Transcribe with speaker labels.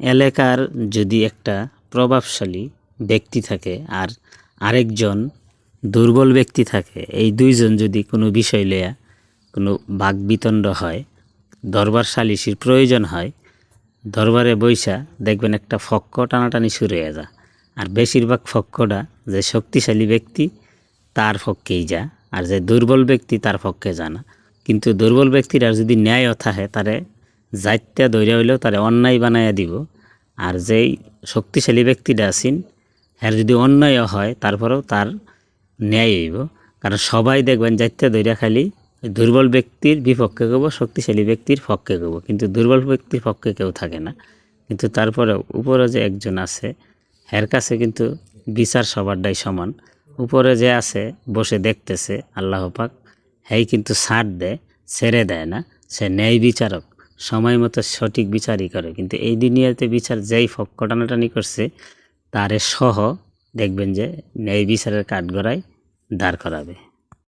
Speaker 1: এলাকার যদি একটা প্রভাবশালী ব্যক্তি থাকে আর আরেকজন দুর্বল ব্যক্তি থাকে, এই দুইজন যদি কোনো বিষয় লইয়া কোনো বাকবিতণ্ড হয়, দরবার সালিসির প্রয়োজন হয়, দরবারে বৈশা দেখবেন একটা ফক্ক টানাটানি শুরু হয়ে যা আর বেশিরভাগ ফক্কটা যে শক্তিশালী ব্যক্তি, তার পক্ষেই যা, আর যে দুর্বল ব্যক্তি, তার পক্ষে জানা কিন্তু দুর্বল ব্যক্তিরা যদি ন্যায় থাকে, তারে যাইত্যা দৈরা হইলেও তারে অন্যায় বানাইয়া দিব। আর যেই শক্তিশালী ব্যক্তিটা আছেন হ্যার যদি অন্যায় হয়, তারপরেও তার ন্যায় হইব। কারণ সবাই দেখবেন যাইত্যা দৈরা খালি দুর্বল ব্যক্তির বিপক্ষে গব শক্তিশালী ব্যক্তির পক্ষে গব কিন্তু দুর্বল ব্যক্তির পক্ষে কেউ থাকে না। কিন্তু তারপরে উপরে যে একজন আছে, হের কাছে কিন্তু বিচার সবারটাই সমান। উপরে যে আছে, বসে দেখতেছে, আল্লাহ পাক, হেই কিন্তু ছাড় দেয়, ছেড়ে দেয় না। সে ন্যায় বিচারক। সময় মতো সঠিক বিচারই করে। কিন্তু এই দুনিয়াতে বিচার যেই ফক কটানাটানি করছে, তারে সহ দেখবেন যে ন্যায় বিচারের কাঠগড়ায় দাঁড় করাবে।